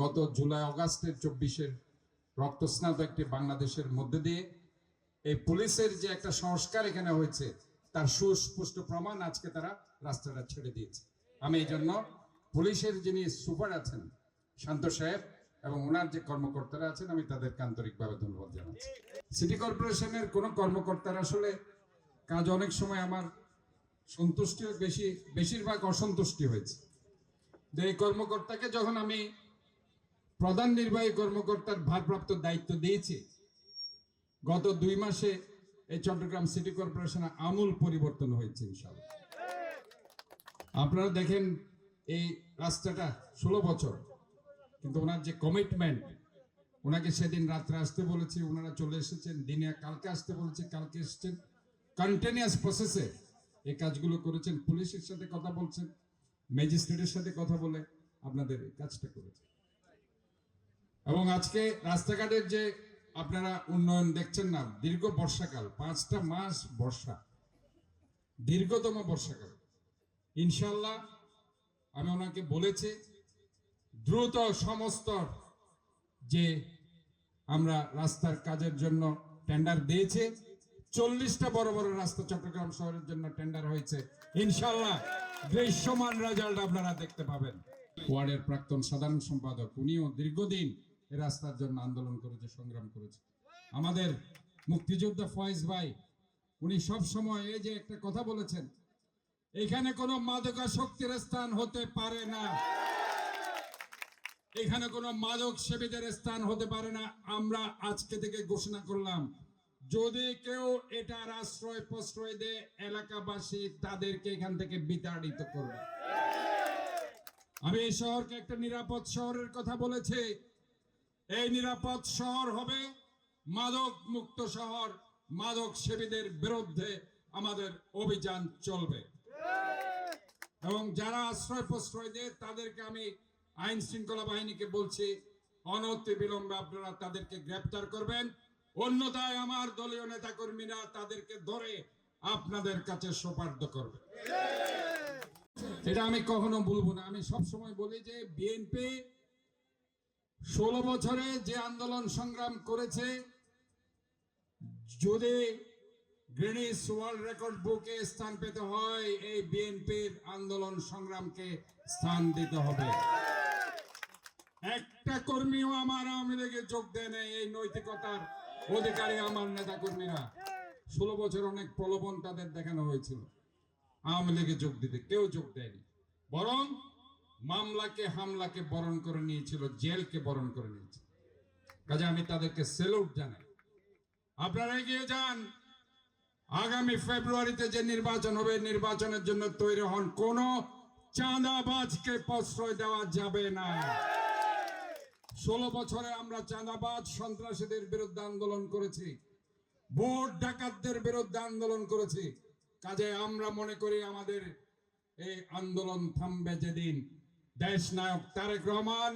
গত জুলাই অগাস্টের চব্বিশের রক্তস্নাত একটি বাংলাদেশের মধ্যে দিয়ে এই পুলিশের যে একটা সংস্কার এখানে হয়েছে, তার সুস্পষ্ট প্রমাণ আজকে তারা রাস্তাটা ছেড়ে দিয়েছে। আমি এই জন্য পুলিশের যিনি সুপার আছেন, শান্ত সাহেব এবং ওনার যে কর্মকর্তারা আছেন, আমি তাদেরকে আন্তরিকভাবে ধন্যবাদ জানাচ্ছি। সিটি কর্পোরেশনের কোনো কর্মকর্তার আসলে কাজ অনেক সময় আমার সন্তুষ্টি বেশি, বেশিরভাগ অসন্তুষ্টি হয়েছে। যে এই কর্মকর্তাকে যখন আমি প্রধান নির্বাহী কর্মকর্তার ভারপ্রাপ্ত দায়িত্ব দিয়েছি। গত দুই মাসে এই চট্টগ্রাম সিটি কর্পোরেশনে আমূল পরিবর্তন হয়েছে ইনশাল্লাহ আপনারা দেখেন এই রাস্তাটা ষোলো বছর, কিন্তু ওনার যে কমিটমেন্ট ওনাকে সেদিন রাত্রে আসতে বলেছি, ওনারা চলে এসেছেন, দিনে কালকে আসতে বলেছে, কালকে এসেছেন। কন্টিনিউয়াস প্রসেসে এই কাজগুলো করেছেন, পুলিশের সাথে কথা বলছেন, ম্যাজিস্ট্রেটের সাথে কথা বলে আপনাদের কাজটা করেছেন। এবং আজকে রাস্তাঘাটের যে আপনারা উন্নয়ন দেখছেন না, দীর্ঘ বর্ষাকাল, পাঁচটা মাস বর্ষা, দীর্ঘতম বর্ষাকাল। ইনশাল্লাহ আমি ওনাকে বলেছি, দ্রুত সমস্ত যে আমরা রাস্তার কাজের জন্য টেন্ডার দিয়েছে, চল্লিশটা বড় বড় রাস্তা চট্টগ্রাম শহরের জন্য টেন্ডার হয়েছে। ইনশাল্লাহ দৃশ্যমান রেজাল্ট আপনারা দেখতে পাবেন। ওয়ার্ডের প্রাক্তন সাধারণ সম্পাদক, উনিও দীর্ঘদিন এই রাস্তার জন্য আন্দোলন করেছে, সংগ্রাম করেছে। আমাদের মুক্তিযোদ্ধা ফয়েজ ভাই, উনি সব সময় এই যে একটা কথা বলেছেন, এখানে কোনো মাদকাসক্তির স্থান হতে পারে না। এখানে কোনো মাদক সেবীদের স্থান হতে পারে না। আমরা আজকে থেকে ঘোষণা করলাম, যদি কেউ এটার আশ্রয় প্রশ্রয় দেয়, এলাকাবাসী তাদেরকে এখান থেকে বিতাড়িত করবে। আমি এই শহরকে একটা নিরাপদ শহরের কথা বলেছি এই নিরাপদ শহর হবে মাদক মুক্ত শহর। মাদক সেবীদের বিরুদ্ধে আমাদের অভিযান চলবে। এবং যারা আশ্রয় প্রশ্রয় দেয়, তাদেরকে আমি আইন শৃঙ্খলা বাহিনীকে বলছি, অনতি বিলম্বে আপনারা তাদেরকে গ্রেপ্তার করবেন। অন্যথায় আমার দলীয় নেতা কর্মীরা তাদেরকে ধরে আপনাদের কাছে সোপার্দ করবে। এটা আমি কখনো বলব না। আমি সব সময় বলি যে, বিএনপি ষোলো বছরে যে আন্দোলন সংগ্রাম করেছে, যদি গ্রিনিস ওয়ার্ল্ড রেকর্ড বুকে স্থান পেতে হয়, এই বিএনপির আন্দোলন সংগ্রামকে স্থান দিতে হবে। একটা কর্মীও আমার আওয়ামী লীগে যোগ দেয় নাই, এই নৈতিকতার অধিকারী আমার নেতা কর্মীরা ষোলো বছর অনেক প্রলোভন তাদের দেখানো হয়েছিল। আওয়ামী লীগে যোগ দিতে, কেউ যোগ দেয়নি। বরং মামলাকে, হামলাকে বরণ করে নিয়েছিল, জেলকে বরণ করে নিয়েছিল। কাজে আমি তাদেরকে সেলুট জানাই। আপনারা এগিয়ে যান। আগামী ফেব্রুয়ারিতে যে নির্বাচন হবে নির্বাচনের জন্য তৈরি হন কোন চাঁদাবাজকে প্রশ্রয় দেওয়া যাবে না। ষোলো বছরে আমরা চাঁদাবাজ সন্ত্রাসীদের বিরুদ্ধে আন্দোলন করেছি। ভোট ডাকাতদের বিরুদ্ধে আন্দোলন করেছি। কাজে আমরা মনে করি আমাদের এই আন্দোলন থামবে যেদিন দেশ নায়ক তারেক রহমান,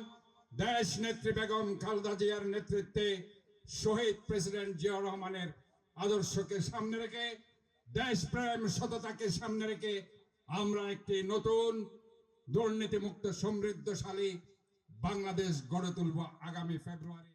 দেশ নেত্রী বেগম খালেদা জিয়ার নেতৃত্বে শহীদ প্রেসিডেন্ট জিয়াউর রহমানের আদর্শকে সামনে রেখে দেশ প্রেম সততাকে সামনে রেখে আমরা একটি নতুন দুর্নীতিমুক্ত সমৃদ্ধশালী বাংলাদেশ গড়ে তুলব আগামী ফেব্রুয়ারি।